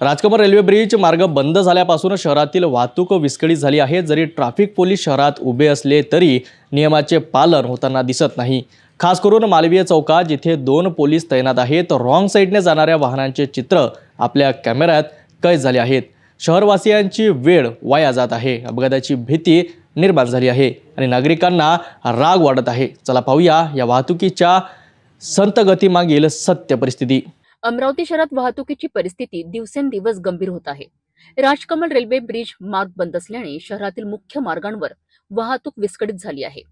Rajkamal railway bridge मार्ग बंद झाल्यापासून शहरातील वाहतूक विस्कळीत झाली आहे. जरी ट्रॅफिक पोलीस शहरात उभे असले तरी नियमाचे पालन होताना दिसत नाही. खास करून मालवीय चौकात जिथे दोन पोलीस तैनात आहेत रॉंग साईडने जाणाऱ्या वाहनांचे चित्र आपल्या कॅमेऱ्यात कैद झाले आहेत. शहरवासियांची वेळ वाया जात आहे. अपघाताची भीती निर्माण झाली आहे आणि नागरिकांना राग वाढत आहे. चला पाहूया या वाहतुकीच्या संतगतीमागील सत्य परिस्थिती. अमरावती शहरात वाहतुकीची परिस्थिती दिवसेंदिवस गंभीर होत आहे. राजकमल रेल्वे ब्रिज मार्ग बंद असल्याने शहरातील मुख्य मार्गांवर वाहतूक विस्कळीत झाली आहे.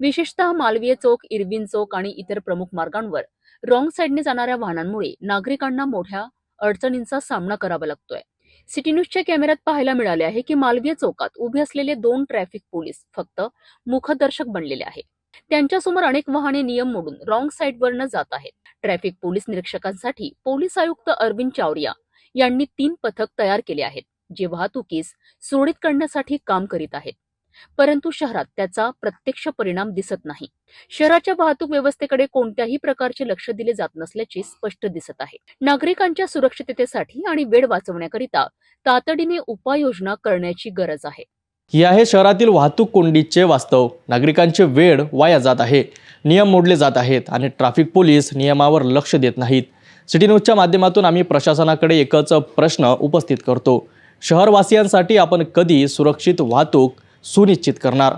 विशेषतः मालवीय चौक इरविन चौक आणि इतर प्रमुख मार्गांवर रॉंग साईडने जाणाऱ्या वाहनांमुळे नागरिकांना मोठ्या अडचणींचा सामना करावा लागतोय. सिटी न्यूजच्या कॅमेऱ्यात पाहायला मिळाले आहे की मालवीय चौकात उभे असलेले दोन ट्रॅफिक पोलीस फक्त मुखदर्शक बनलेले आहे. त्यांच्यासमोर अनेक वाहने नियम मोडून रॉंग साईडवरनं जात आहेत. ट्रॅफिक पोलीस निरीक्षकांसाठी पोलीस आयुक्त अरविंद चावरिया यांनी तीन पथक तयार केले आहेत जे वाहतुकीस सुरळीत करण्यासाठी काम करीत आहेत. परंतु शहरात त्याचा प्रत्यक्ष परिणाम दिसत नाही. शहराच्या वाहतूक व्यवस्थेकडे कोणत्याही प्रकारचे लक्ष दिले जात नसल्याचे स्पष्ट दिसत आहे. नागरिकांच्या सुरक्षिततेसाठी आणि वेळ वाचवण्याकरिता तातडीने उपाययोजना करण्याची गरज आहे. ही आहे शहरातील वाहतूक कोंडीचे वास्तव. नागरिकांचे वेळ वाया जात आहे. नियम मोडले जात आहेत आणि ट्रॅफिक पोलीस नियमावर लक्ष देत नाहीत. सिटी न्यूजच्या माध्यमातून आम्ही प्रशासनाकडे एकच प्रश्न उपस्थित करतो. शहरवासियांसाठी आपण कधी सुरक्षित वाहतूक सुनिश्चित करणार?